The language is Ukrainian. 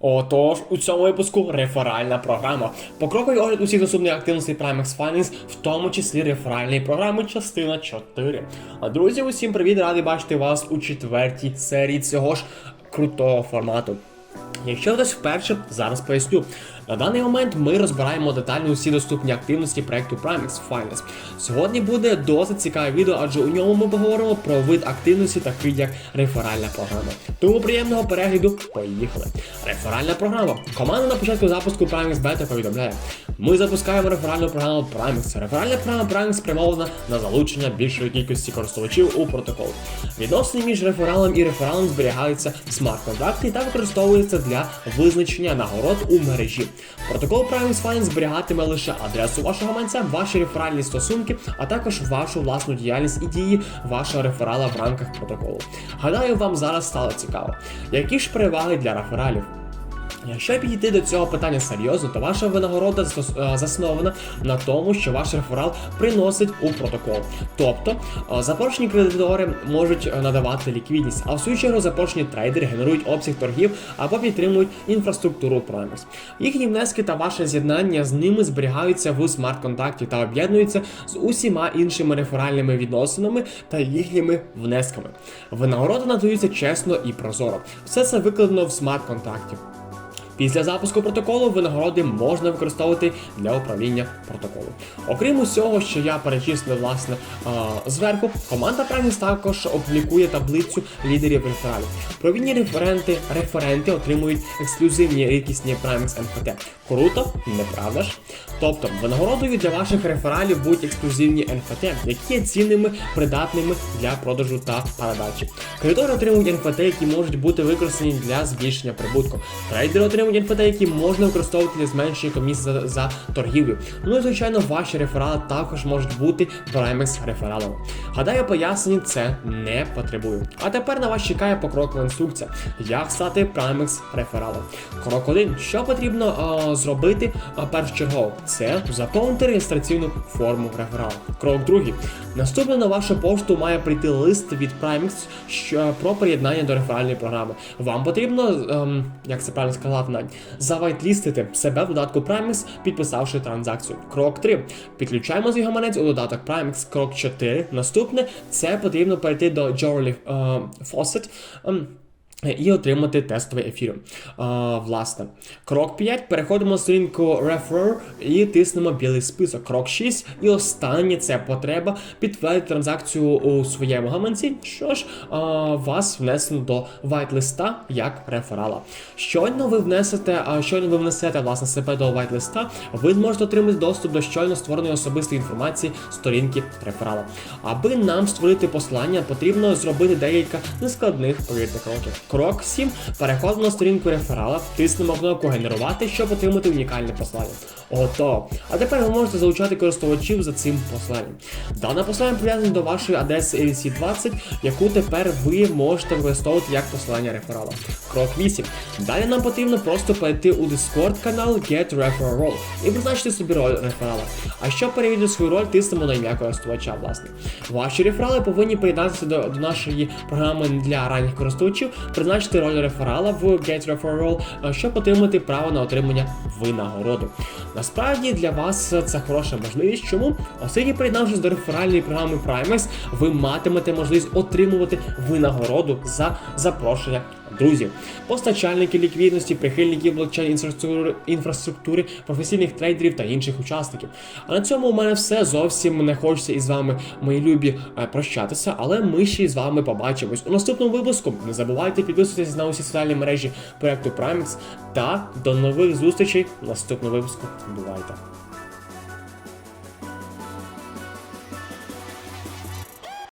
Отож, у цьому випуску реферальна програма. Покроковий огляд усіх доступних активностей Primex Finance, в тому числі реферальної програми, частина 4. А друзі, усім привіт! Радий бачити вас у четвертій серії цього ж крутого формату. Якщо хтось вперше, зараз поясню. На даний момент ми розбираємо детально усі доступні активності проекту Primex Finance. Сьогодні буде досить цікаве відео, адже у ньому ми поговоримо про вид активності, такий як реферальна програма. Тому приємного перегляду, поїхали. Реферальна програма. Команда на початку запуску Primex Beta повідомляє: ми запускаємо реферальну програму Primex. Реферальна програма Primex спрямована на залучення більшої кількості користувачів у протокол. Відносини між рефералом і рефералом зберігаються в смарт-контракті та використовуються для визначення нагород у мережі. Протокол Primex Finance зберігатиме лише адресу вашого манця, ваші реферальні стосунки, а також вашу власну діяльність і дії вашого реферала в рамках протоколу. Гадаю, вам зараз стало цікаво. Які ж переваги для рефералів? Якщо підійти до цього питання серйозно, то ваша винагорода е, заснована на тому, що ваш реферал приносить у протокол. Тобто е, запрошені кредитори можуть е, надавати ліквідність, а в свою чергу запрошені трейдери генерують обсяг торгів або підтримують інфраструктуру Primex. Їхні внески та ваше з'єднання з ними зберігаються в смарт-контакті та об'єднуються з усіма іншими реферальними відносинами та їхніми внесками. Винагороди надаються чесно і прозоро. Все це викладено в смарт-контракті. Після запуску протоколу винагороди можна використовувати для управління протоколу. Окрім усього, що я перечислив власне зверху, команда Primex також опублікує таблицю лідерів рефералів. Провідні референти, референти отримують ексклюзивні рідкісні Primex NFT. Круто, не правда ж? Тобто, винагородою для ваших рефералів будуть ексклюзивні NFT, які є цінними, придатними для продажу та передачі. Кредитори отримують NFT, які можуть бути використані для збільшення прибутку. Трейдери отримують NFT, які можна використовувати для зменшення комісії за, за торгівлю. Ну і звичайно, ваші реферали також можуть бути Primex рефералами. Гадаю, пояснень це не потребую. А тепер на вас чекає покрокова інструкція, як стати Primex рефералом. Крок 1. Що потрібно а, зробити першочергово? Це заповнити реєстраційну форму реферала. Крок другий. Наступне на вашу пошту має прийти лист від Primex про приєднання до реферальної програми. Вам потрібно, ем, як це правильно сказав Надь, завайтлістити себе в додатку Primex, підписавши транзакцію. Крок 3. Підключаємо з гаманець у додаток Primex. Крок 4. Наступне це потрібно перейти до Jourly uh, Faucet. ем, і отримати тестовий ефір. Власне, крок 5. Переходимо на сторінку Refer і тиснемо білий список. Крок 6. І останнє це потреба підтвердити транзакцію у своєму гаманці. Що ж, а, вас внесено до вайт-листа як реферала. Щойно ви внесете, а щойно ви внесете власне себе до вайт-листа, ви зможете отримати доступ до щойно створеної особистої інформації сторінки реферала. Аби нам створити послання, потрібно зробити декілька нескладних повірте кроків. Крок 7. Переходимо на сторінку реферала, тиснемо кнопку генерувати, щоб отримати унікальне послання. Готово. А тепер ви можете залучати користувачів за цим посланням. Дане послання прив'язане до вашої адреси ABC20, яку тепер ви можете використовувати як послання реферала. Крок 8. Далі нам потрібно просто перейти у Discord канал Get Referral Role і призначити собі роль реферала. А щоб перевірити свою роль, тиснемо на ім'я користувача, власне. Ваші реферали повинні приєднатися до, до нашої програми для ранніх користувачів, призначити роль реферала в Get Referral е, щоб отримати право на отримання винагороду. Насправді для вас це хороша можливість. Чому? Оскільки приєднавшись до реферальної програми Primex, ви матимете можливість отримувати винагороду за запрошення друзів, постачальники ліквідності, прихильників блокчейн інфраструктури, професійних трейдерів та інших учасників. А на цьому у мене все зовсім не хочеться із вами, мої любі, е, прощатися, але ми ще із вами побачимось у наступному випуску. Не забувайте підписуватися на усі соціальні мережі проекту Primex та до нових зустрічей в наступному випуску. Бувайте!